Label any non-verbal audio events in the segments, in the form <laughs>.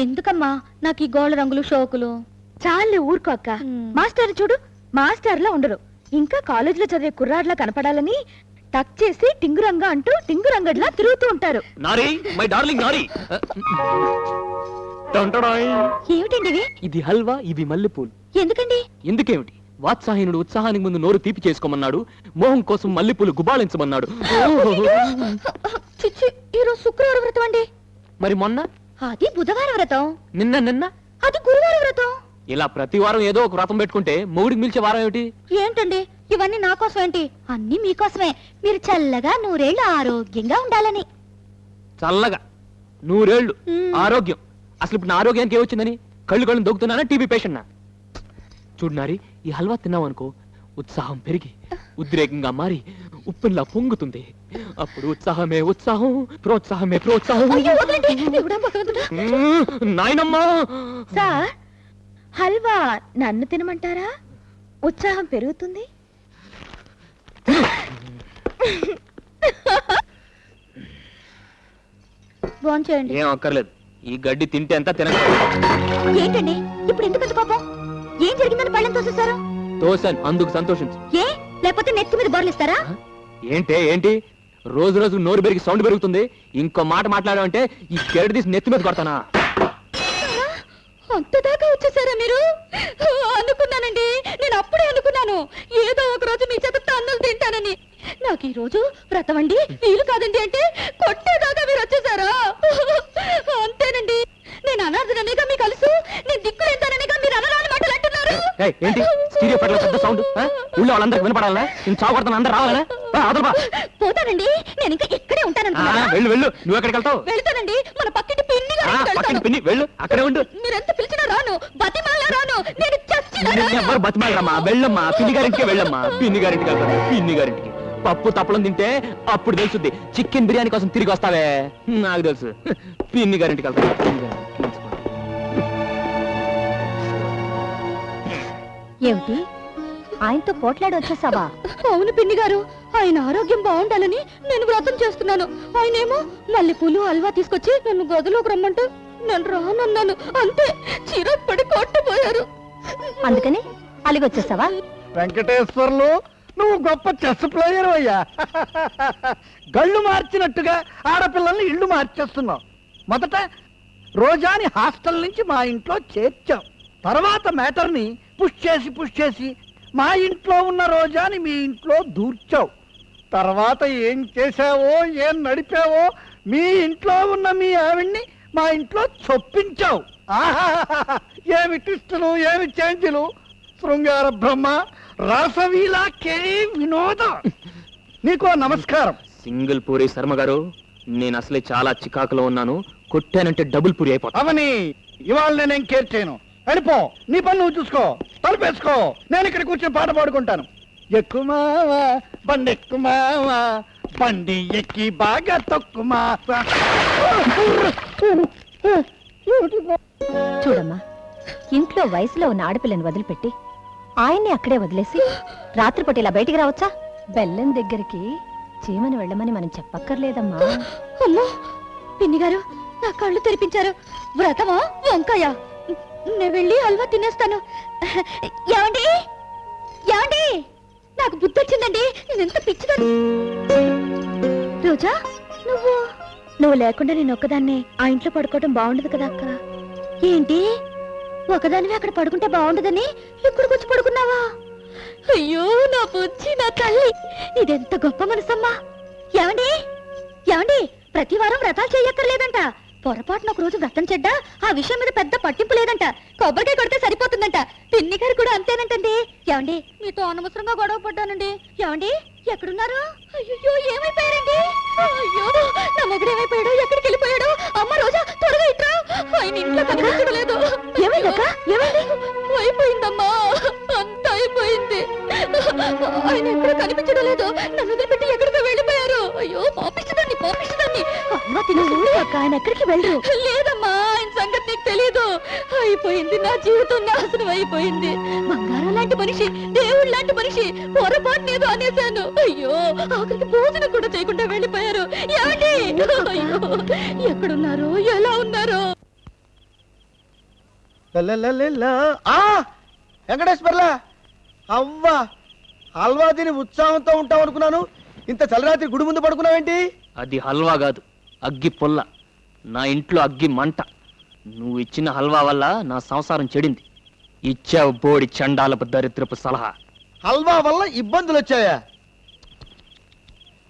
ఎందుకమ్మా? నాకు ఈ గోళ్ళ రంగులు షోకులు. చాలే ఊరుకో అక్క. మాస్టర్ చూడు మాస్టర్లా ఉండరు. ఇంకా కాలేజీలో చదివే కుర్రాడ్లా కనపడాలని టక్ చేసి టింగురంగా అంటూ టింగురంగడ్లా తిరుగుతూ ఉంటారు. నారి మై డార్లింగ్ నారి. టంటడాయ్. ఏమిటండి ఇవి? ఇది హల్వా ఇవి మల్లెపూలు. ఎందుకండి? ఎందుకేమిటి? వాత్సాహీనుడు ఉత్సాహానికి ముందు నోరు తీపి చేసుకోమన్నాడు మోహం కోసం మల్లెపూలు గుబాళించమన్నాడు. ఈరోజు శుక్రవారం వ్రతం అండి. మరి మొన్న? అది బుధవారం వ్రతం. నిన్న నిన్న? అది గురువారం వ్రతం. ఇలా ప్రతి వారం ఏదో ఒక వ్రతం పెట్టుకుంటే మొగుడికి మిల్చే వారం ఏమిటి? ఏంటండి? ఇవన్నీ నా కోసం ఏంటి? అన్ని మీకోసమే మీరు చల్లగా నూరేళ్ళు ఆరోగ్యంగా ఉండాలని. చల్లగా. నూరేళ్ళు మ్మ్. ఆరోగ్యం. అసలు ఇప్పుడు నా ఆరోగ్యానికి ఏమొచ్చిందని? కళ్ళు కళ్ళు దొక్కుతున్నానా? టీబీ పేషెంట్ చూడు నారి ఈ హల్వా తిన్నావనుకో ఉత్సాహం పెరిగి ఉద్రేకంగా మారి ఉప్పెన్లా పొంగుతుంది. అప్పుడు ఉత్సాహమే ఉత్సాహం ప్రోత్సాహమే ప్రోత్సాహం. అయ్యో, వదలండి. దేవుడా, భగవంతుడా. మ్మ్. నాయనమ్మా. సార్ హల్వా నన్ను తినమంటారా? ఉత్సాహం పెరుగుతుంది. భోంచేయండి. ఏం అక్కర్లేదు. ఈ గడ్డి తింటే ఎంత తినక ఏంటండి? ఇప్పుడు ఎందుకు అంత కోపం? ఏం జరిగిందని పళ్ళని తోసేశారు? తోసాను అందుకు సంతోషించు. ఏ? లేకపోతే నెత్తి మీద బోర్లిస్తారా ఏంటే ఏంటి? రోజు రోజు నోరు పెరిగి సౌండ్ పెరుగుతుంది. ఇంకో మాట మాట్లాడామంటే ఈ గడ్డి తీసి నెత్తి మీద కొడతానా? అంత దాకా వచ్చేసారా మీరు? అనుకున్నానండి. నేను అప్పుడే అనుకున్నాను. ఏదో ఒక రోజు మీ చేత తన్నులు తింటానని. నాకు ఈ రోజు వ్రతం అండి వీలు కాదండి అంటే కొట్టేదాకా మీరు వచ్చేసారా? అంతేనండి. నేను అనాథననిగా మీకు కలుసు నేను దిక్కులేంతాననిగా మీరు అనరాని మాటలు అంటున్నారు. ఏంటి? స్టీరియో పట్ల పెద్ద సౌండ్? ఊళ్ళో వాళ్ళందరికి వినపడాలా నేను చావు కొడతాను అందరు పా. పోతానండి. నేను ఇంకా ఇక్కడే ఉంటాననుకున్నారా వెళ్ళు వెళ్ళు. నువ్వు ఎక్కడికి వెళ్తావు? వెళ్తానండి. మన పక్కింటి పిన్ని వెళ్తాను. పిన్ని వెళ్ళు. అక్కడే ఉండు. మీరెంత పిలిచినా రాను. బతిమాలా రాను. నేను ఎవ్వరు బతిమాలమ్మా వెళ్ళమ్మా. పిన్ని గారింటికి వెళ్ళమ్మా. పిన్ని గారింటికి వెళ్తాను. పిన్ని గారింటికి పప్పు తప్పలం తింటే అప్పుడు తెలుసుద్ది. చికెన్ బిర్యానీ కోసం తిరిగి వస్తావే. నాకు తెలుసు. పిన్ని గారింటికి వెళ్తాను. ఏమిటి? ఆయనతో పోట్లాడి వచ్చేసావా? అవును పిన్ని గారు. ఆయన ఆరోగ్యం బాగుండాలని నేను వ్రతం చేస్తున్నాను. ఆయనేమో మల్లెపూలు హల్వా తీసుకొచ్చి నన్ను గదిలోకి రమ్మంటూ నేను రానన్నాను. అంతే చిరాకు పడి కొట్టుపోయారు అందుకని అలిగొచ్చేసావా? వెంకటేశ్వర్లు నువ్వు గొప్ప చెస్ ప్లేయర్ అయ్యా. గళ్ళు మార్చినట్టుగా ఆడపిల్లల్ని ఇళ్ళు మార్చేస్తున్నావు. మొదట రోజాని హాస్టల్ నుంచి మా ఇంట్లో చేర్చాం. తర్వాత మ్యాటర్ని పుష్ చేసి పుష్ చేసి మా ఇంట్లో ఉన్న రోజాని మీ ఇంట్లో దూర్చావు. తర్వాత ఏం చేశావో ఏం నడిపావో మీ ఇంట్లో ఉన్న మీ ఆవిడ్ని మా ఇంట్లో చొప్పించావు! ఏమి ట్విస్టులు ఏమి చేంజ్లు? శృంగార బ్రహ్మ రాసవీలా కేళి వినోద. నీకో నమస్కారం. సింగిల్ పూరి శర్మ గారు నేను అసలే చాలా చికాకులో ఉన్నాను. కొట్టానంటే డబుల్ పూరి అయిపోతా. అవని ఇవాళ నేనేం కేర్ చేయను. వెళ్ళిపో నీ పని నువ్వు చూసుకో తలుపేసుకో. నేను ఇక్కడ కూర్చొని పాట పాడుకుంటాను. ఎక్కుమావా బండి ఎక్కుమావా బండి ఎక్కి బాగా తొక్కుమావా చూడమ్మా ఇంట్లో వయసులో ఉన్న ఆడపిల్లని వదిలిపెట్టి ఆయన్ని అక్కడే వదిలేసి రాత్రిపూట ఇలా బయటికి రావచ్చా? బెల్లం దగ్గరికి చీమని వెళ్ళమని మనం చెప్పక్కర్లేదమ్మా. అమ్మో పిన్ని గారు నా కళ్ళు తెరిపించారు. వ్రతమా వంకాయ. నేను వెళ్ళి హల్వా తినేస్తాను. ఏమండి? ఏమండి? నాకు బుద్ధి వచ్చిందండి నేను ఎంత పిచ్చిదాన్ని. రోజా నువ్వు? నువ్వు లేకుండా నేను ఒక్కదాన్నే ఆ ఇంట్లో పడుకోవడం బాగుండదు కదా అక్క. ఏంటి? ఒకదానివి అక్కడ పడుకుంటే బాగుండదని ఇక్కడికి వచ్చి పడుకున్నావా? అయ్యో నా బుజ్జి నా తల్లి. ఇదెంత గొప్ప మనసమ్మా. ఏమండి? ఏమండి? ప్రతి వారం వ్రతాలు చేయక్కర్లేదంట. పొరపాటున ఒక రోజు వ్రతం చెడ్డా? ఆ విషయం మీద పెద్ద పట్టింపు లేదంట. కొబ్బరికాయ కొడితే సరిపోతుందంట. పిన్ని గారు కూడా అంతేనంటండి. ఏమండి మీతో అనవసరంగా గొడవ పడ్డానండి. ఏమండి ఎక్కడున్నారు? అయ్యో ఏమైపోయారండి? అయ్యో నా మొగుడు ఏమైపోయాడు? ఎక్కడికి వెళ్ళిపోయాడు? అమ్మ రోజా త్వరగా ఇట్రా. ఆయన ఇంట్లో కనిపించడం నువ్వు ఆయన ఎక్కడికి వెళ్ళరు. లేదమ్మా ఆయన సంగతి నీకు తెలీదు. అయిపోయింది నా జీవితం నాశనం అయిపోయింది. బంగారం లాంటి మనిషి దేవుడు లాంటి మనిషి పొరపాటు ఏదో అనేశాను. అయ్యో ఆఖరికి భోజనం కూడా చేయకుండా వెళ్ళిపోయారు. ఏమండి? అయ్యో ఎక్కడున్నారో? ఎలా ఉన్నారో? లలలలలా. ఆ వెంకటేశ్వర్లా. అవ్వా హల్వా తిని ఉత్సాహంతో ఉంటావు అనుకున్నాను ఇంత చలరాత్రి గుడి ముందు పడుకున్నావేంటి? అది హల్వా కాదు. అగ్గి పొల్ల. నా ఇంట్లో అగ్గి మంట. నువ్వు ఇచ్చిన హల్వా వల్ల నా సంసారం చెడింది. ఇచ్చావు బోడి చండాలపు దరిద్రపు సలహా. హల్వా వల్ల ఇబ్బందులు వచ్చాయా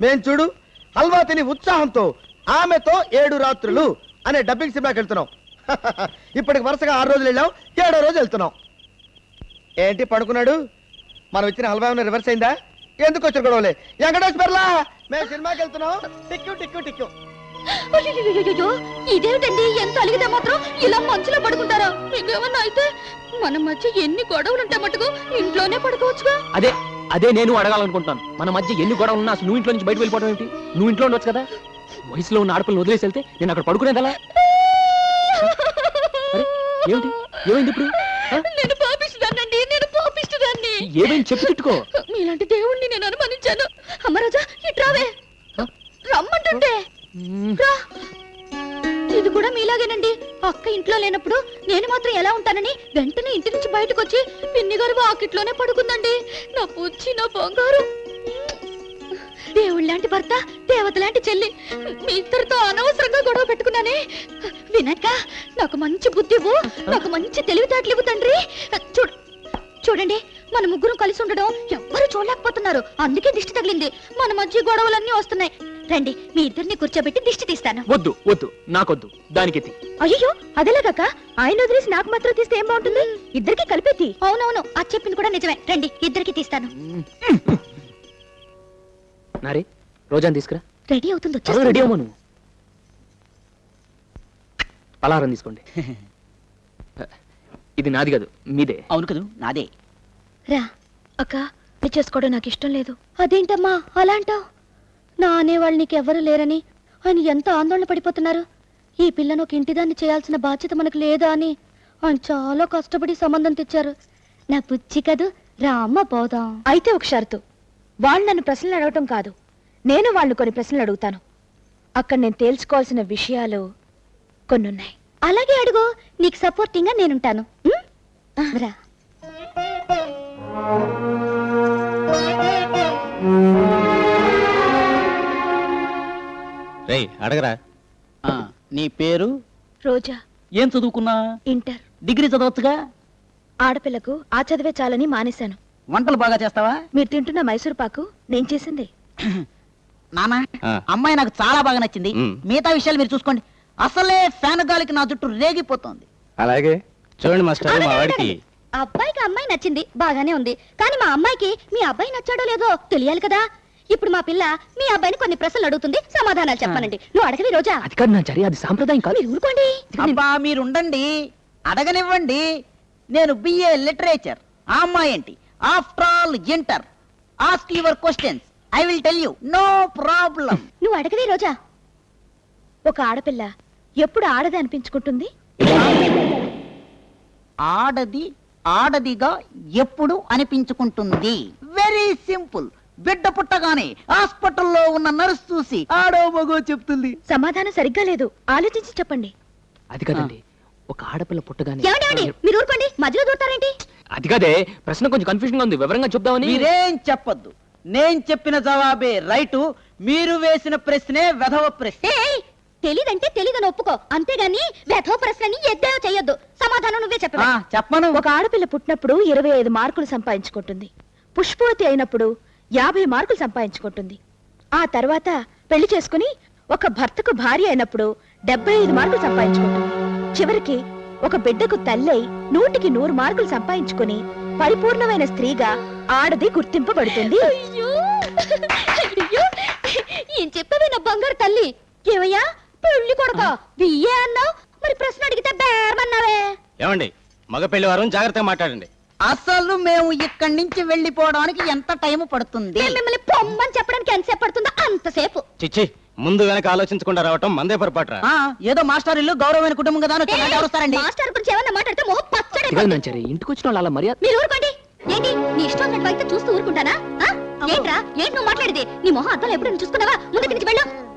మేం చూడు హల్వా తిని ఉత్సాహంతో ఆమెతో ఏడు రాత్రులు అనే డబ్బింగ్ సినిమాకి వెళ్తున్నాం. <laughs> ఇప్పటికి వరుసగా ఆరు రోజులు వెళ్ళాం ఏడో రోజు వెళ్తున్నాం. ఏంటి పడుకున్నాడు? మనం ఇచ్చిన హల్వా ఏమైనా రివర్స్ అయిందా? ఎందుకు వచ్చారు గొడవలే? వెంకటేశ్వర్లా మేము సినిమాకి వెళ్తున్నాం. టిక్కు టిక్కు టిక్కు. అయ్యయ్యయ్యయ్యో, ఇదేమిటండి? ఎంత అలిగితే మాత్రం ఇలా మంచులో పడుకుంటారా? మీకేమన్నా అయితే మన మధ్య ఎన్ని గొడవలు ఉంటాయి మటుకు ఇంట్లోనే పడుకోవచ్చుగా? అదే అదే నేను అడగాలనుకుంటాను మన మధ్య ఎన్ని గొడవలు ఉన్నా అసలు నువ్వు ఇంట్లో నుంచి బయట వెళ్ళిపోవడం ఏంటి? నువ్వు ఇంట్లో ఉండొచ్చు కదా? వయసులో ఉన్న ఆడపిల్లని వదిలేసి వెళ్తే నేను అక్కడ పడుకునేది ఎలా? ఏమిటి? ఏమైంది ఇప్పుడు? నేను పాపిస్తుందండి నేను పాపిస్తుందాన్ని ఏమైంది? చెప్పి తిట్టుకో. మీలాంటి దేవుణ్ణి నేను అనుమానించాను. అమ్మరాజా ఇట్రావే రమ్మంటుంటే. మ్మ్. రా. ఇది కూడా మీలాగేనండి. అక్క ఇంట్లో లేనప్పుడు నేను మాత్రం ఎలా ఉంటానని వెంటనే ఇంటి నుంచి బయటకు వచ్చి పిన్ని గారు వాకిట్లోనే పడుకుందండి. నా పుచ్చి నా బంగారు. దేవుళ్ళ లాంటి భర్త దేవత లాంటి చెల్లి. మీ ఇద్దరితో అనవసరంగా గొడవ పెట్టుకున్నానే. వినక్క నాకు మంచి బుద్ధి ఇవ్వు. నాకు మంచి తెలివితేటలు ఇవ్వు తండ్రి. చూడు చూడండి మన ముగ్గురు కలిసి ఉండడం ఎవ్వరు చూడలేకపోతున్నారు. అందుకే దిష్టి తగిలింది. మన మధ్య గొడవలన్నీ వస్తున్నాయి. రండి మీ ఇద్దరిని కూర్చోబెట్టి దిష్టి తీస్తాను. వద్దు వద్దు నాకొద్దు దానికెత్తి అయ్యో అదేలాగాక? ఆయన వదిలేసి నాకు మాత్రం తీస్తే ఏం బాగుంటుంది? ఇద్దరికి కలిపేతి అవునవును అది చెప్పింది కూడా నిజమే. రండి ఇద్దరికి తీస్తాను. నారే రోజాని తీసుకురా. రెడీ అవుతుంది త్వరగా రెడీ అవ్వను పలారం తీసుకోండి. ఇది నాది కాదు మీదే. అవును కదూ నాదే. రా అక్క పెళ్ళి చేసుకోవడం నాకు ఇష్టం లేదు. అదేంటమ్మా అలా అంటావు? నా అనేవాళ్ళు నీకెవ్వరూ లేరని ఆయన ఎంత ఆందోళన పడిపోతున్నారు? ఈ పిల్లను ఒక ఇంటిదాన్ని చేయాల్సిన బాధ్యత మనకు లేదా అని ఆయన చాలా కష్టపడి సంబంధం తెచ్చారు. నా బుజ్జి కదూ? రామ్మ పోదాం. అయితే ఒక షరతు. వాళ్ళు నన్ను ప్రశ్నలు అడగటం కాదు. నేను వాళ్ళు కొన్ని ప్రశ్నలు అడుగుతాను. అక్కడ నేను తేల్చుకోవాల్సిన విషయాలు కొన్నున్నాయి. అలాగే అడుగు. నీకు సపోర్టింగ్గా నేనుంటాను. ఉం? రా అడగరా. ఆ, నీ పేరు? రోజా. ఏం చదువుకున్నా? ఇంటర్. డిగ్రీ చదవచ్చుగా? ఆడపిల్లకు ఆ చదివే చాలని మానేశాను. వంటలు బాగా చేస్తావా? మీరు తింటున్న మైసూర్ పాకు నేను చేసింది. నానా ఆ. అమ్మాయి నాకు చాలా బాగా నచ్చింది. మ్. మిగతా విషయాలు మీరు చూసుకోండి. అసలే ఫ్యాన్ గాలికి నా జుట్టు రేగిపోతోంది. అలాగే. చూడండి మాస్టర్ మా వాడికి. అబ్బాయికి అమ్మాయి నచ్చింది బాగానే ఉంది. కానీ మా అమ్మాయికి మీ అబ్బాయి నచ్చాడో లేదో తెలియాలి కదా. ఇప్పుడు మా పిల్ల మీ అబ్బాయిని కొన్ని ప్రశ్నలు అడుగుతుంది సమాధానాలు చెప్పానండి. నువ్వు అడగవి రోజా. అది కాదు నా చరి అది సాంప్రదాయం కాదు. మీరు ఊరుకోండి. అబ్బా మీరు ఉండండి అడగనివ్వండి. నేను బిఏ లిటరేచర్ ఆ అమ్మాయి ఏంటి? After all inter ask your questions I will tell you no problem నువ్వు అడగవి రోజా. ఒక ఆడపిల్ల ఎప్పుడు ఆడది అనిపించుకుంటుంది? ఆడది ఆడదిగా ఎప్పుడు అనిపించుకుంటుంది? వెరీ సింపుల్ బిడ్డ పుట్టగానే హాస్పిటల్లో ఉన్న నర్స్ చూసి ఆడో మగో చెప్తుంది. సమాధానం సరిగ్గా లేదు. ఆలోచించి చెప్పండి. అది కదండి. ఒక ఆడపిల్ల పుట్టగానే ఏమండి మీరు ఊరుకోండి. మధ్యలో అది కదే ప్రశ్న కొంచెం కన్ఫ్యూజన్గా ఉంది. వివరంగా చెప్దామని మీరేం చెప్పొద్దు. నేను చెప్పిన జవాబే రైటు. మీరు వేసిన ప్రశ్నే వెధవ ప్రశ్న. ఏయ్, తెలీదంటే తెలీదని ఒప్పుకో. అంతేగాని వ్యథో ప్రశ్నని ఎద్దేవో చెయ్యొద్దు సమాధానం నువ్వే ఆ, చెప్పవా చెప్పను ఒక ఆడపిల్ల పుట్టినప్పుడు ఇరవై ఐదు మార్కులు సంపాదించుకుంటుంది. పుష్పవతి అయినప్పుడు యాభై మార్కులు సంపాదించుకుంటుంది. ఆ తర్వాత పెళ్ళి చేసుకుని ఒక భర్తకు భార్య అయినప్పుడు డెబ్బై ఐదు మార్కులు సంపాదించుకుంటుంది. చివరికి ఒక బిడ్డకు తల్లై నూటికి నూరు మార్కులు సంపాదించుకుని పరిపూర్ణమైన స్త్రీగా ఆడది గుర్తింపబడుతుంది. అయ్యో! అయ్యో! ఏం చెప్పవే నా బంగారు తల్లి? ఏమయ్యా? పెళ్ళి కొడక? బియ్యే అన్నావు? మరి ప్రశ్న అడిగితే బేరమన్నావే. ఏమండి మగ పెళ్ళి వారం జాగ్రత్తగా మాట్లాడండి. అసలు మేము ఇక్కడి నుంచి వెళ్ళిపోవడానికి ఎంత టైం పడుతుంది? మిమ్మల్ని పొమ్మని చెప్పడానికి ఎంతసేపు పడుతుందో అంతసేపు. చిచ్చి ముందు వెనక ఆలోచించకుండా రావటం మందే పొరపాటురా. ఆ, ఏదో మాస్టర్ ఇల్లు గౌరవమైన కుటుంబం కదా అని వచ్చి నన్ను ఎవరుస్తారండి మాస్టర్ గురించి ఏమన్నా మాట్లాడితే మొహం పచ్చడి నాంచారి ఇంటికి వచ్చిన వాళ్ళు అలా మర్యాద మీరు ఊరుకోండి. ఏంటి నీ ఇష్టం ఉన్నట్టు అయితే చూస్తూ ఊరుకుంటానా? ఆ? ఏంట్రా? ఏంటి నువ్వు మాట్లాడేది? నీ మొహం అద్దాలు ఎప్పుడు చూసుకున్నావా? ముందుకు నుంచి వెళ్ళు వెళ్ళు వెళ్ళు.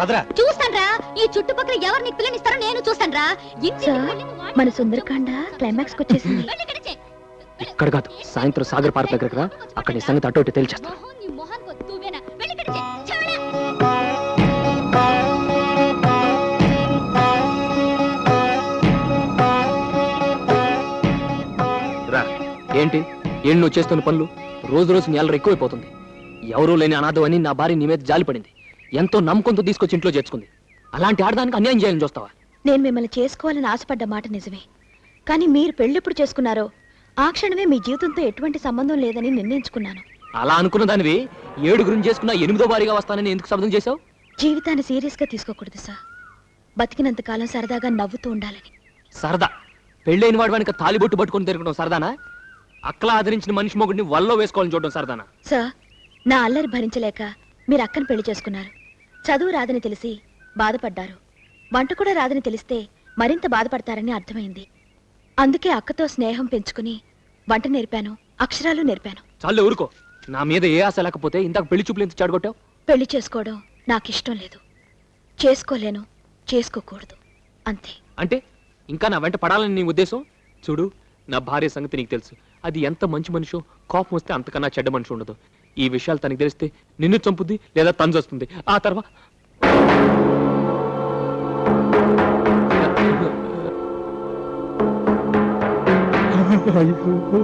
పదరా. చూస్తాన్రా. ఈ చుట్టుపక్కల ఎవరు నీకు పిల్లనిస్తారో నేను చూస్తాన్రా. మన సుందరకాండ క్లైమాక్స్ వచ్చేసింది. వెళ్ళి ఇక్కడి కాదు సాయంత్రం సాగర్ పార్క్ దగ్గర కదా అక్కడ నీ సంగతి అటు ఇటు తేల్చేస్తా. రా. ఏంటి? ఏంటి నువ్వు చేస్తున్న పనులు? రోజు రోజు నీ అల్లరి ఎక్కువైపోతుంది. ఎవరూ లేని అనాథం అని నా భార్య నీ మీద జాలిపడింది. ఎంతో నమ్మకంతో తీసుకొచ్చి ఇంట్లో చేర్చుకుంది. అలాంటి ఆడదానికి అన్యాయం చేయాలని చూస్తావా? నేను మిమ్మల్ని చేసుకోవాలని ఆశపడ్డ మాట నిజమే. కానీ మీరు పెళ్ళెప్పుడు చేసుకున్నారో ఆ క్షణమే మీ జీవితంతో ఎటువంటి సంబంధం లేదని నిర్ణయించుకున్నాను. అలా అనుకున్న దానివి ఏడుగురిని చేసుకున్న ఎనిమిదో వారిగా వస్తానని ఎందుకు శబ్దం చేశావు? జీవితాన్ని సీరియస్గా తీసుకోకూడదు సార్. బతికినంత కాలం సరదాగా నవ్వుతూ ఉండాలని. సరదా. పెళ్ళైన వాడి వెనక తాలిబొట్టు పట్టుకొని తిరగడం సరదానా? అక్కలా ఆదరించిన మనిషి మొగుడిని వల్లో వేసుకోవాలని చూడడం సరదానా? సార్ నా అల్లరి భరించలేక మీరు అక్కను పెళ్ళి చేసుకున్నారు. చదువు రాదని తెలిసి బాధపడ్డారు. వంట కూడా రాదని తెలిస్తే మరింత బాధపడతారని అర్థమైంది. అందుకే అక్కతో స్నేహం పెంచుకుని వంట నేర్పాను అక్షరాలు నేర్పాను. చాలు ఊరుకో. నా మీద ఏ ఆశ లేకపోతే ఇంతకు పెళ్ళి చూపులు ఎందుకు చెడగొట్టావు? పెళ్ళి చేసుకోవడం నాకు ఇష్టం లేదు. చేసుకోలేను చేసుకోకూడదు. అంతే. అంటే ఇంకా నా వెంట పడాలని నీ ఉద్దేశం? చూడు నా భార్య సంగతి నీకు తెలుసు. అది ఎంత మంచి మనిషో కోపం వస్తే అంతకన్నా చెడ్డ మనిషి ఉండదు. ఈ విషయాలు తనకి తెలిస్తే నిన్ను చంపుద్ది లేదా తను వస్తుంది ఆ తర్వాత అయ్యో.